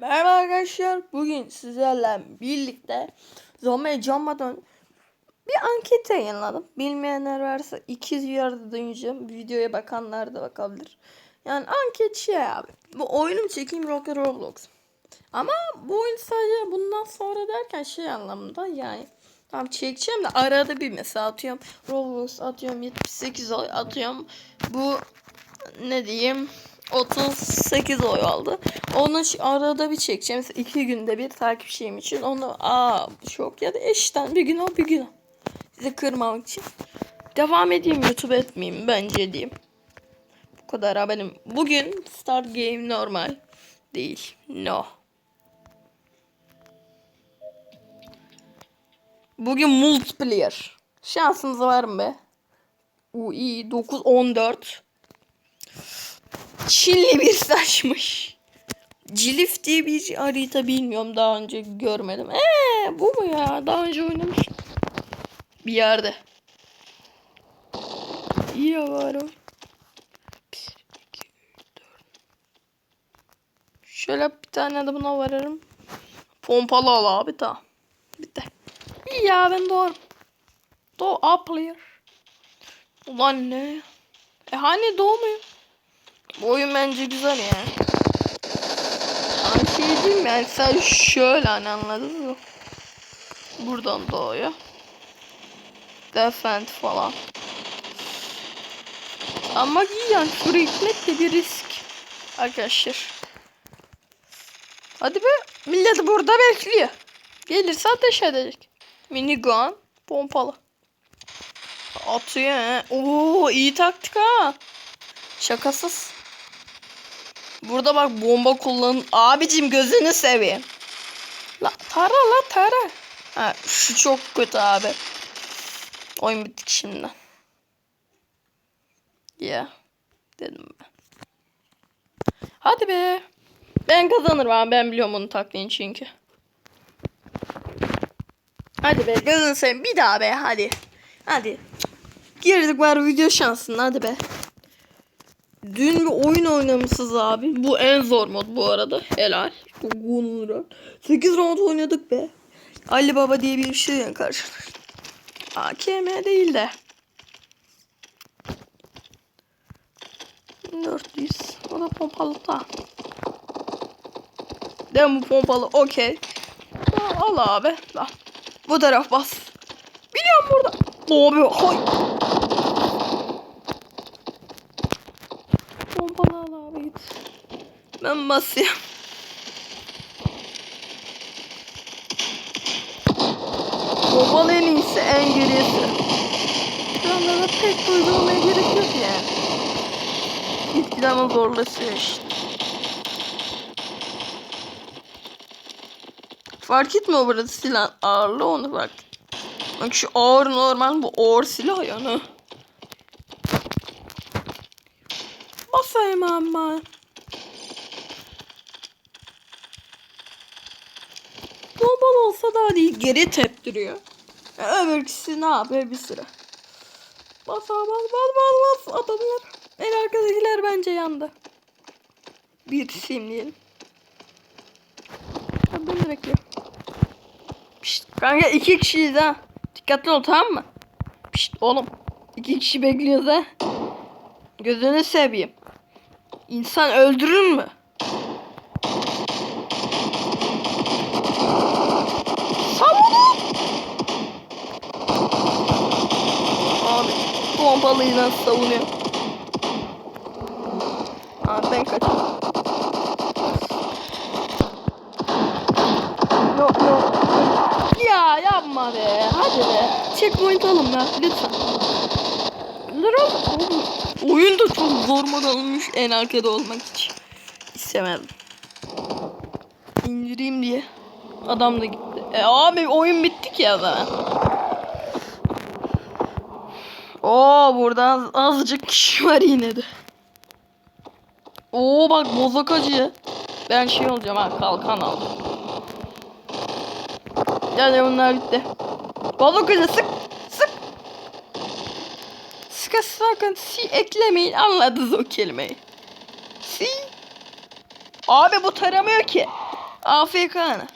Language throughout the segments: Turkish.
Merhaba arkadaşlar. Bugün sizlerle birlikte Zombie Jump'dan bir anket yayınladım. Bilmeyenler varsa ikiz yarıda döneceğim. Videoya bakanlar da bakabilir. Yani anket şey abi. Bu oyunu çekeyim Rocket Roblox. Ama bu oyun sadece bundan sonra derken şey anlamında yani. Tamam çekeceğim de arada bir mesela atıyorum. Roblox atıyorum 78 oy atıyorum. Bu ne diyeyim 38 oy aldı. Onu arada bir çekeceğim. Mesela iki günde bir takipçiyim için. Onu aa çok ya da eşten bir gün o bir gün. Sizi kırmamak için. Devam edeyim YouTube etmeyeyim bence diyeyim. Bu kadar ha benim. Bugün start game normal değil. No. Bugün multiplayer. Şansınız var mı be? U iyi 9 14. Çinli bir saçmış. Cilif diye bir harita bilmiyorum daha önce görmedim. Eee bu mu ya? Daha önce oynamıştım. Bir yerde. İyi ya var o. Bir, iki, üç, dört. Şöyle bir tane de buna varırım. Pompalı al abi tamam. Bitti. İyi ya ben doğru. Doğu A player. Ulan ne? E hani doğmuyor? Bu oyun bence güzel yani. Ama şey diyeyim? Yani sen şöyle hani anladın mı? Buradan doğuyor. Defend falan. Ama iyi yani şuraya gitmek de bir risk. Arkadaşlar. Hadi be. Millet burada bekliyor. Gelirse ateş edecek. Minigun. Pompalı. Atıyor he. Oo iyi taktik ha. Şakasız. Burada bak bomba kullan. Abicim gözünü seveyim. La tara la tara. Ha şu çok kötü abi. Oyun bittik şimdi. Ya. Dedim ben. Hadi be. Ben kazanırım abi. Ben biliyorum onu taktiğini çünkü. Hadi be gözünü seveyim. Bir daha be hadi. Hadi. Girdik var video şansın hadi be. Dün bir oyun oynamışız abi. Bu en zor mod bu arada. Helal. Çok onur. 8 round oynadık be. Ali Baba diye bir şeyle karşılaştık. AKM değil de. 400. O da pompalı da. Değil bu pompalı? Okey. Al abi. Al. Bu taraf bas. Biliyorum burada. Abi hay. Pompalı al abi git. Ben basayım. Pompalı en iyisi en gerisi. Şu anda da pek duygulamaya gerek yok yani. Gitgide zorlaşıyor işte. Fark etmiyor burada silah ağırlığı onu fark Bak şu ağır normal bu ağır silah yani. Basayım ama. Normal olsa daha değil geri teptiriyor. E, öbürküsü ne yapıyor bir süre. Bas bas bas bas bas adamlar. En arkadakiler bence yandı. Bir simleyelim. Ben de bekliyorum. Pişt, kanka iki kişiyiz ha. Dikkatli ol tamam mı? Pişt oğlum. İki kişi bekliyoruz ha. Gözünü seveyim. İnsan öldürür mü? Savunun. Abi pompalıyı nasıl savunuyor? Abi ben kaçıyorum. Yok yok. Ya yapma be. Hadi be. Checkpoint alın be. Lütfen. Lütfen. Oyun da çok zor mod olmuş en arkada olmak için. İstemedim. İndireyim diye. Adam da gitti. E abi oyun bitti ki ya da. Oo burada azıcık kişi var yine de. Oo bak bozok acı. Ben şey olacağım ha kalkan aldım. Yani bunlar bitti. Gözü sık sık. Sıkı sakın si eklemeyin anladınız o kelimeyi. Si. Abi bu taramıyor ki. AFK ana.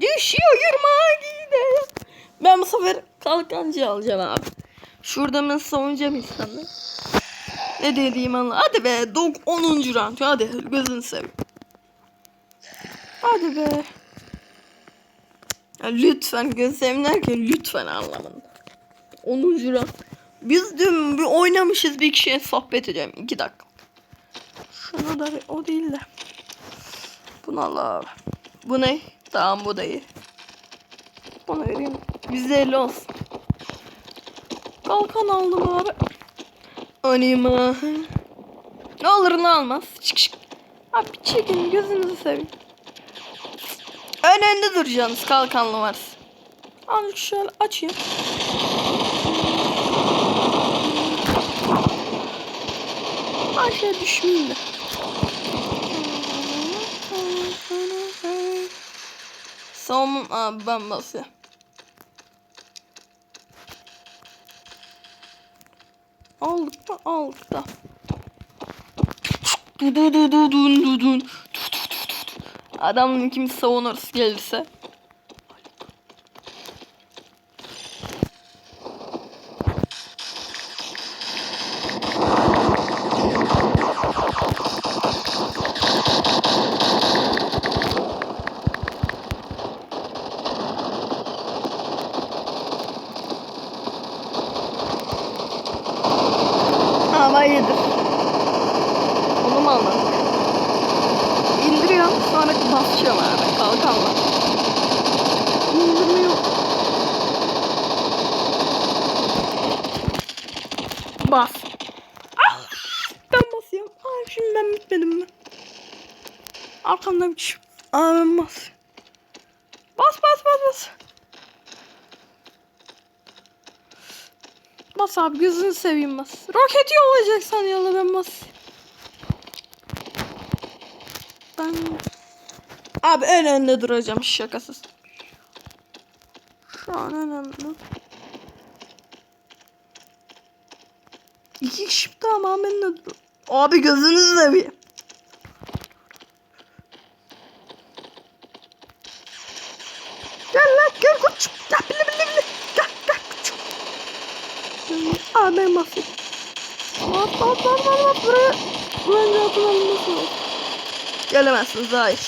Düşüyor yırmağa gidiyor. Ben bu sefer kalkancı alacağım abi. Şurada ben savunacağım insanları. Ne dediğim anla. Hadi be. Dog 10. round. Hadi gözünü seveyim. Hadi be. Ya lütfen seveyim derken lütfen anlamında. 10. round. Biz dün bir oynamışız bir kişiye sohbet edeceğim. 2 dakika. Şunu da o değil de. Bunu al. Bu ne? Tamam bu da iyi. Bana vereyim. 50 olsun. Kalkan aldım abi. Anima. Ne olur ne olmaz. Çık çık. Abi çekin gözünüzü seveyim. Önünde duracaksınız kalkanlı varsa. Azıcık şöyle açayım. Aşağı düşmeyeyim de. Savunma abi ben basıyorum. Du du du du. Adamın kim savunursa gelirse. Ama yedir. Onu mu anladın? İndiriyorum sonra basıyorum abi kalkanla. İndirmiyor. Bas. Ah! Ben basıyorum. Aa, şimdi ben bitmedim mi? Arkamdan bir şey. Aa ben bas. Bas bas bas bas. Bas abi gözünü seveyim bas. Roket yollayacaksan yolla ben bas. Ben... Abi en önde duracağım şakasız. Şu an en önde. İki kişi tamam ben de dur. Abi gözünü seveyim. Gel lan gel koç. Gel bile bile bile. Gel gel koç. Aa ben basayım. Bas bas bas bas bas buraya. Bence atılalım nasıl Gelemezsiniz hayır.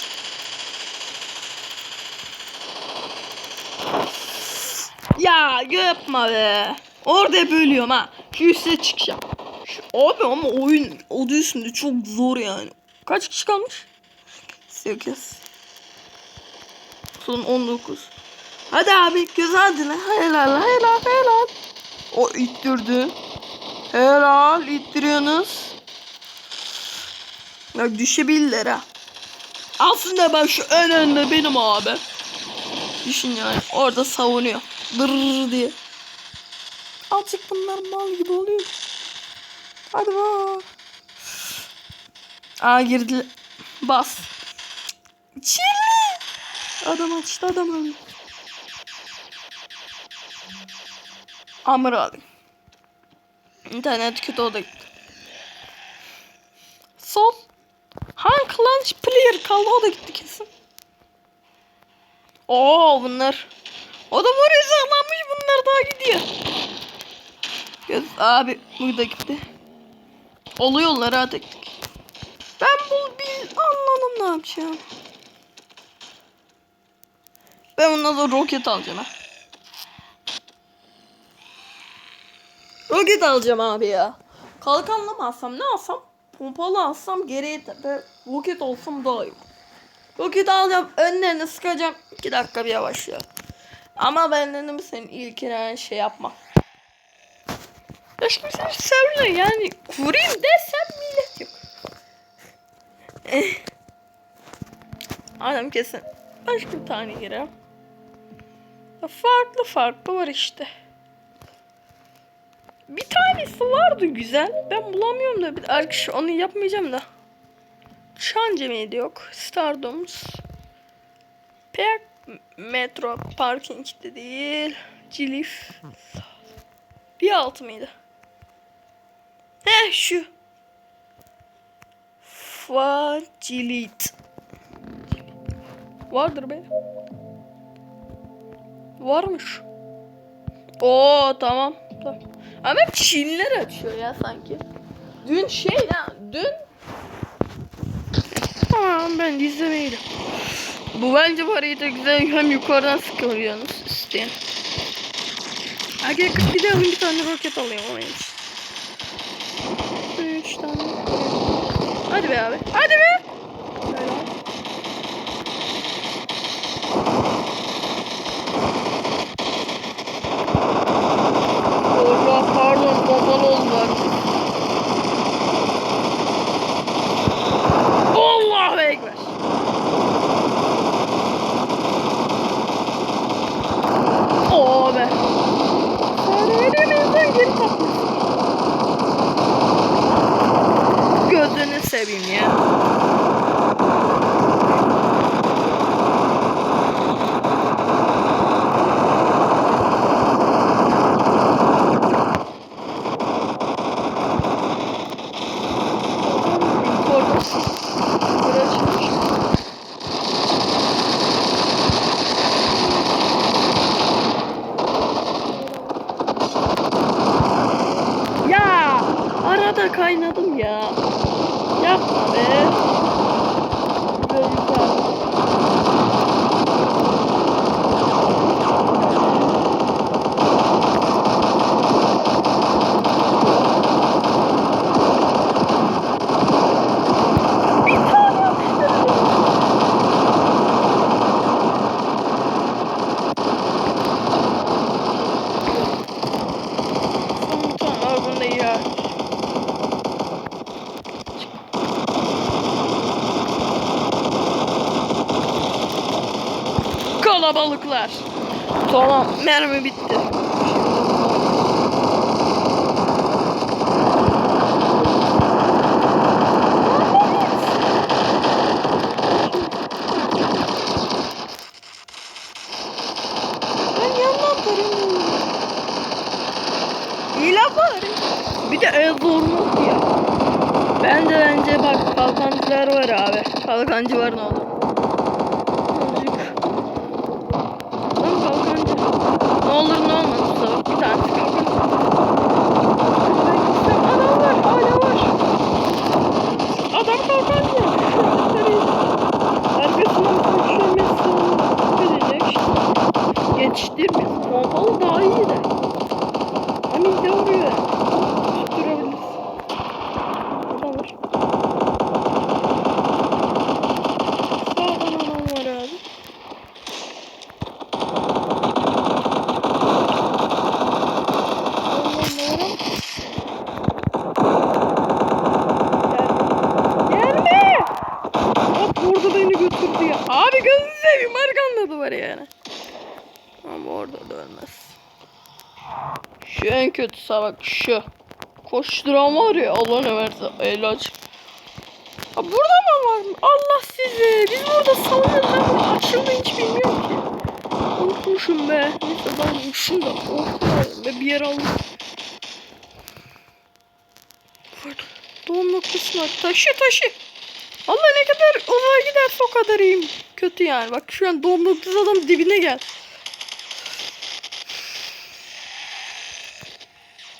Ya yapma be. Orada bölüyorum ha. Şu üste çıkacağım. Şu, abi ama oyun adı üstünde çok zor yani. Kaç kişi kalmış? 8. Son 19. Hadi abi göz adına. Helal helal helal. O ittirdi. Helal ittiriyorsunuz. Ya düşebilirler ha. Aslında ben şu ön önde benim abi. Düşün yani orada savunuyor. Dırr diye. Azıcık bunlar mal gibi oluyor. Hadi bak. Aa girdi. Bas. Çilli. Adam açtı adam öldü. Amır alayım. İnternet kötü o da gitti. Sol. Hank Lunch Player kaldı o da gitti kesin. Oo bunlar. O da buraya saklanmış bunlar daha gidiyor. Göz abi burada gitti. Oluyorlar artık. Ben bu bil anladım ne yapacağım. Ben bundan sonra roket alacağım ha. Roket alacağım abi ya. Kalkanla mı alsam ne alsam? Pompalı alsam geriye tepe roket olsam daha iyi. Roket alacağım önlerine sıkacağım. 2 dakika bir yavaşla. Ama ben dedim senin ilkine şey yapma. Başka bir şey söyle yani kurayım desem millet yok. Eh. Adam kesin başka bir tane girer. Farklı farklı var işte. Bir tanesi vardı güzel. Ben bulamıyorum da bir arkadaş onu yapmayacağım da. Şanca mıydı yok. Stardoms. Park Metro Parking de değil. Cilif. Bir altı mıydı? He şu. Facilit. Vardır be. Varmış. Oo tamam. tamam. Ama hep Çinliler açıyor ya sanki. Dün şey ya dün Tamam ben de izlemeydim. Bu bence bu harita güzel hem yukarıdan sıkılıyorsunuz isteyen. Hadi kız gidelim bir tane roket alayım onun için. Tane. Hadi be abi. Hadi be. Allah pardon bombalı oldular. Allahu Ekber. Oo be. Söylemediğimizden geri takmış. Gözünü seveyim ya. Orada. Buraya çıkmış. Ya arada kaynadım ya. Yapma be. Böyle yukarı. Bir tane yapıştırdım. Son tane var bunda ya. Kalabalıklar. Tamam mermi bitti. Ben yandan tarıyorum. İla bari. Bir de el zorluk ya. Ben de bence bak kalkancılar var abi. Kalkancı var ne olur. Azıcık. Lan kalkancı. Ne olur ne olmaz bu sefer. Bir tanesi kalkancı. Adam var hala var. Adam kalkancı. Arkasından koşuyormuşsun. Gidecek işte. Yetiştirmiyor. Pompalı daha iyi de. Ama iyi de vuruyor. Tutturabiliriz. Adam var. Sağdan adam var abi. Gelme. Gelme. Hop vurdu beni götürdü ya. Abi gözünü da var yani. Ama orada da ölmez. Şu en kötüsü bak şu. Koşturan var ya Allah ne verse el aç. Ha burada mı var? Allah sizi. Biz burada salıyoruz. Ben burada açıldı hiç bilmiyorum ki. Unutmuşum be. Neyse ben uçum da. Oh be bir yer aldım. Doğum noktası var. Taşı taşı. Allah ne kadar uzağa giderse o kadar iyiyim. Kötü yani. Bak şu an doğum noktası adam dibine gel.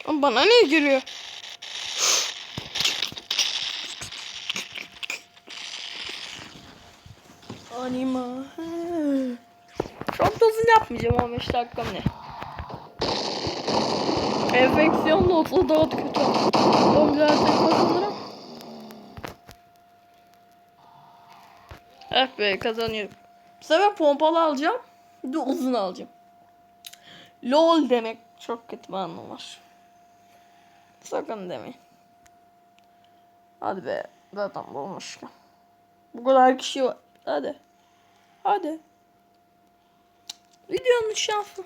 Ama bana ne geliyor? Anima. Çok da uzun yapmayacağım 15 dakika mı ne? Enfeksiyon notlu daha kötü. Oğlum zaten kazanırım. Eh be kazanıyorum. Bu sefer pompalı alacağım. Bir de uzun alacağım. LOL demek çok kötü bir anlamı var. Sakın demeyin. Hadi be. Zaten bulmuşken. Bu kadar kişi var. Hadi. Hadi. Videonun şansı.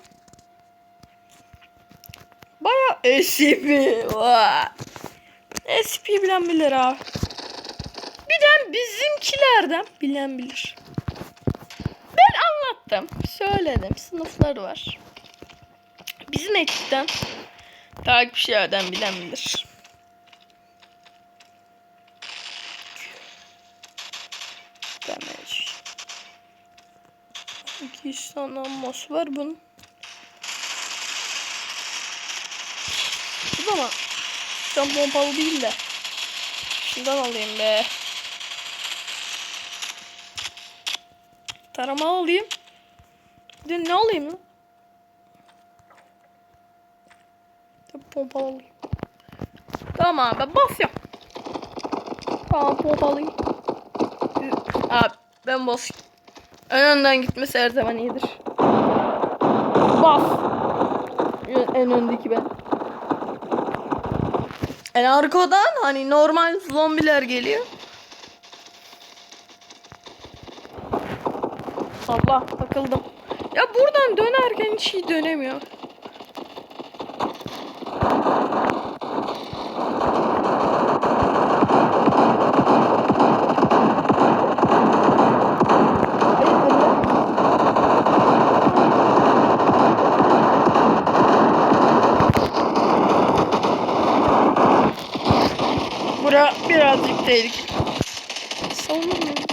Baya SCP. Vay. SCP bilen bilir abi. De bizimkilerden bilen bilir. Ben anlattım. Söyledim. Sınıfları var. Bizim ekipten takipçilerden bilen bilir. Damage. 200 tane amması var bunun. Bu da mı? Can pompalı değil de. Şundan alayım be. Tarama. Bir de ne alayım lan? Pompalı alayım. Tamam ben basıyorum. Tamam pompalıyım. Abi ben basıyorum. En önden gitmesi her zaman iyidir. Bas. En öndeki ben. En arkadan hani normal zombiler geliyor. Allah takıldım. Ya buradan dönerken hiç iyi dönemiyor. Bura birazcık tehlikeli. Savunamıyorum.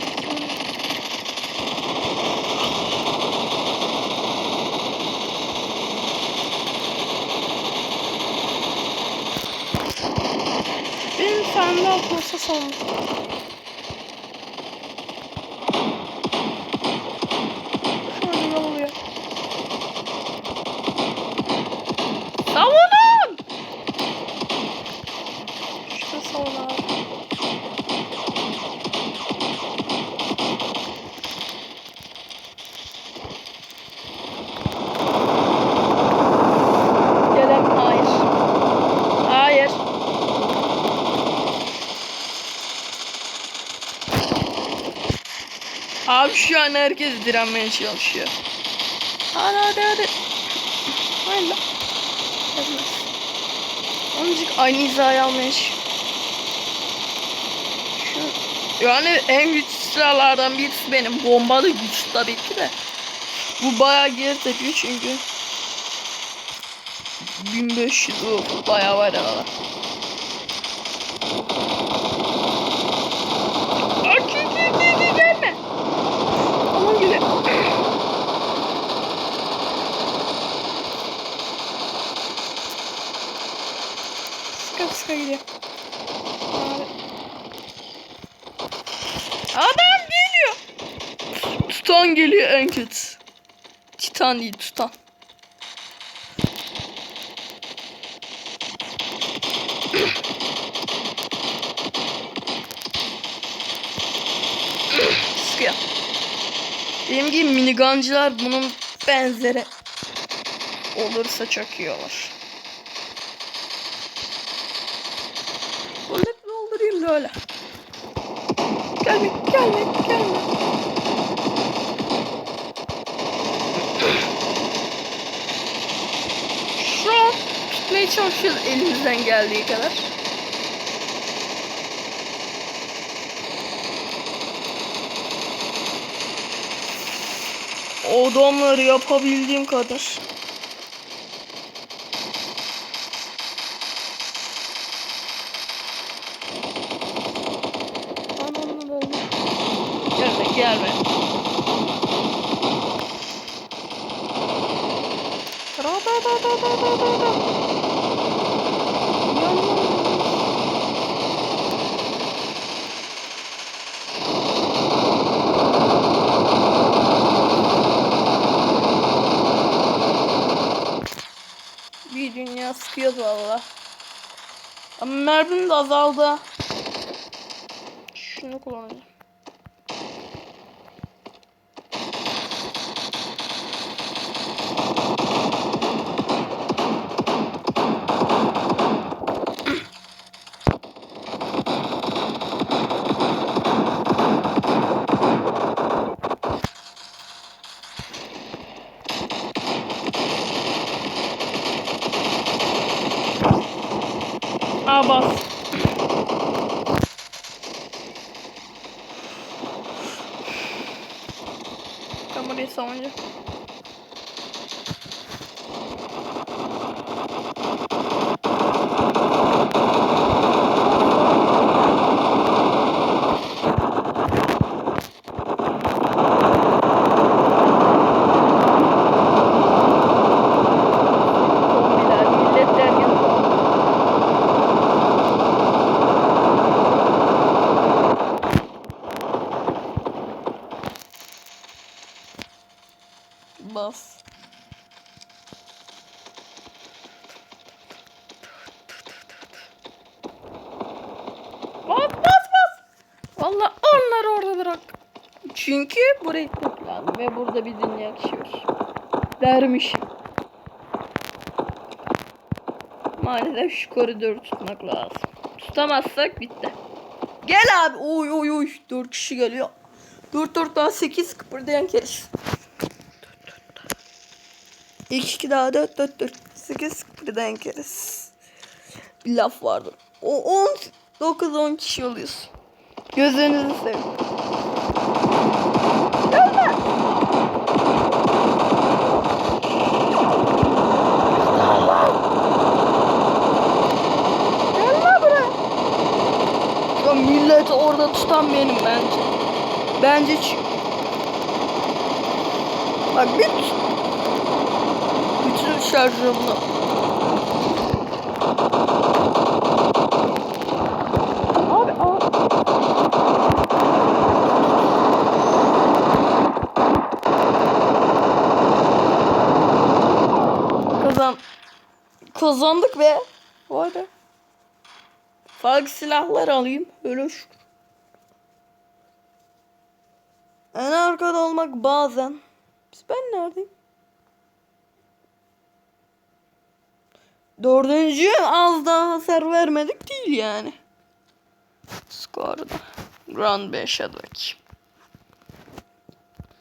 Benim sende atmasa savunum. Şöyle ne oluyor? Savunun! Şurada savun abi. Gelen hayır. Hayır. Abi şu an herkes direnmeye çalışıyor. Hadi hadi hadi. Hayır lan. Azıcık aynı hizaya. Şu, yani en güçlü silahlardan birisi benim. Bombalı güç tabii ki de. Bu bayağı geri tepiyor çünkü. 1500 o bayağı var arada. Aki ki ki ki gelme. Aman güle. Sıka sıka gidiyor. Abi. Adam geliyor. Tutan geliyor en kötü. Titan değil tutan. Sıkıyor. Benim gibi minigancılar bunun benzeri olursa çok iyi. Tutmaya çalışıyoruz elimizden geldiği kadar. Adamları yapabildiğim kadar. Ananı da öyle. Gelme gelme. Ra da da da da da da da. Yanına. Bir dünya sıkıyordu valla. Ama mermim de azaldı. Şunu kullanacağım. Aa bas. Ben burayı savunacağım. bas. Bas bas bas. Valla onları orada bırak. Çünkü burayı toplandı ve burada bir dünya kişi var. Dermiş. Maalesef şu koridoru tutmak lazım. Tutamazsak bitti. Gel abi. Oy oy oy. 4 kişi geliyor. 4 4 daha 8 kıpırdayan keriz. 2 2 daha 4 4 4 8 kıpırdayan keriz. Bir laf vardı. O 10 9 10 kişi oluyoruz. Gözlerinizi seveyim. Gelme. Gelme buraya. Ya milleti orada tutan benim bence. Bence Bak bir bütün şarjımla. Abi abi. Kazan. Kazandık be. Vay be. Farklı silahlar alayım. Öyle şükür. En arkada olmak bazen. Biz ben neredeyim? Dördüncü az daha hasar vermedik değil yani. Skorda. Round 5'e bakayım.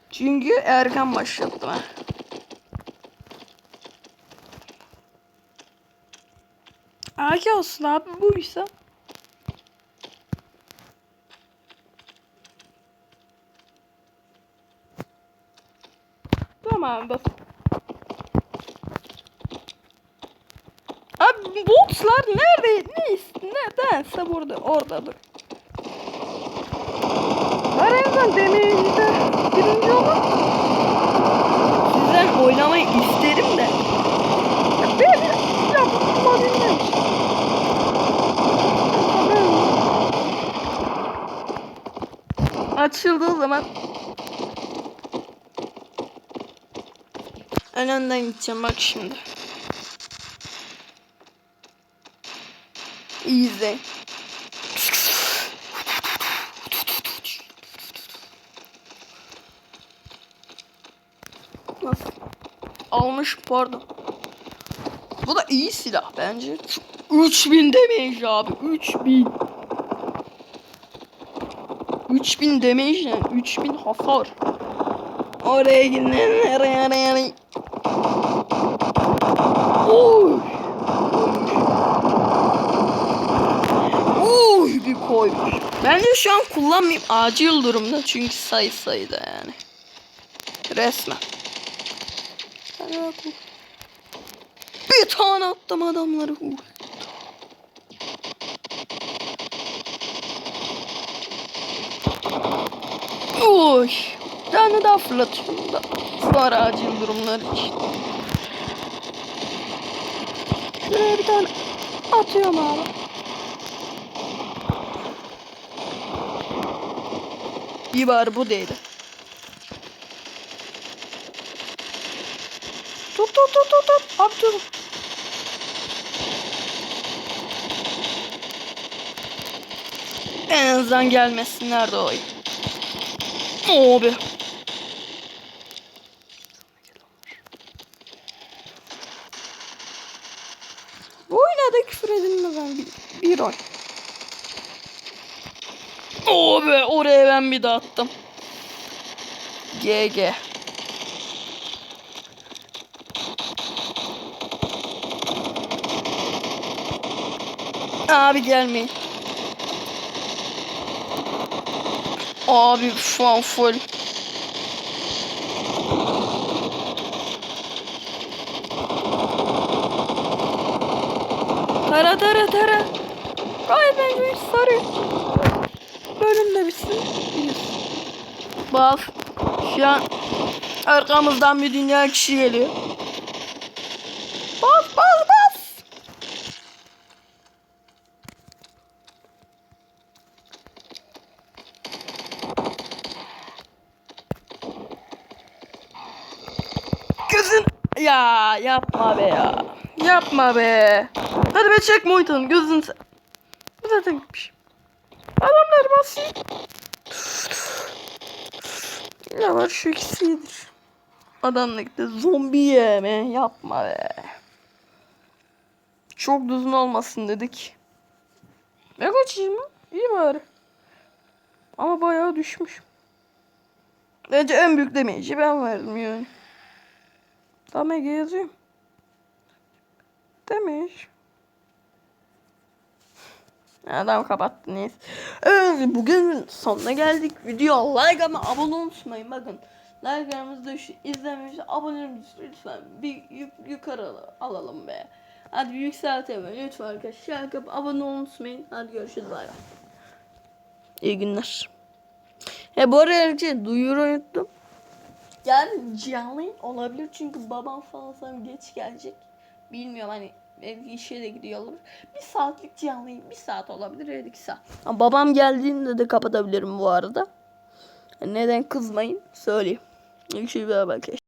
Çünkü erken başladım ben. AK olsun abi buysa. Tamam abi. Abi botlar nerede? Ne nedense burada oradadır. Ben en son deneyicide birinci olmak sizden oynamayı isterim de. Ya ben yapma bilmiyorum. Açıldığı zaman en önden gideceğim bak şimdi. İyi izle. Nasıl? Almış pardon. Bu da iyi silah bence. Şu 3000 damage abi. 3000. 3000 damage yani 3000 hasar. Oraya gidin. Oraya oraya oraya. Oy. Oy bir koymuş. Bence şu an kullanmayayım acil durumda çünkü sayı sayıda yani. Resmen. Bir tane attım adamları. Oy. Bir tane daha fırlatıyorum da. Sonra acil durumlar için. Şuraya bir tane atıyorum abi. İyi bari bu değildi. Tut tut tut tut tut. Abi tut. En azından gelmesinler de o. Abi. Bu oyuna da küfür edilmez ben bir, bir oy. Abi oraya ben bir daha attım. GG. Abi gelmeyin. Abi şu an full. Tara tara tara. Ay ben bir sarı. Bölüm de bitsin. Bak. Şu an arkamızdan bir dünya kişi geliyor. Bas bas bas. Ya yapma be ya. Yapma be. Hadi be çek Moytan'ın gözünü sen. Bu zaten gitmiş. Adamlar basıyor. Ne var şu ikisidir. Adamla gitti zombi yeme yapma be. Çok düzgün olmasın dedik. Ne kaçayım mı? İyi bari. Ama bayağı düşmüş. Bence en büyük demeyici ben verdim yani. Tam Ege yazıyorum. Demiş. Adam kapattı neyse. Evet, bugün sonuna geldik. Video like ama abone unutmayın bakın. Like'larımızı düşün, izlemeyi, abonelerimizi lütfen bir yuk- yukarı al- alalım be. Hadi bir yükseltelim lütfen arkadaşlar. Like abone unutmayın. Hadi görüşürüz bay bay. İyi günler. He bu arada duyuru unuttum. Yani canlı olabilir çünkü babam falan geç gelecek. Bilmiyorum hani belki işe de gidiyor olur. Bir saatlik canlı yayın bir saat olabilir ya iki saat. Ama babam geldiğinde de kapatabilirim bu arada. Neden kızmayın söyleyeyim. Görüşürüz beraber arkadaşlar.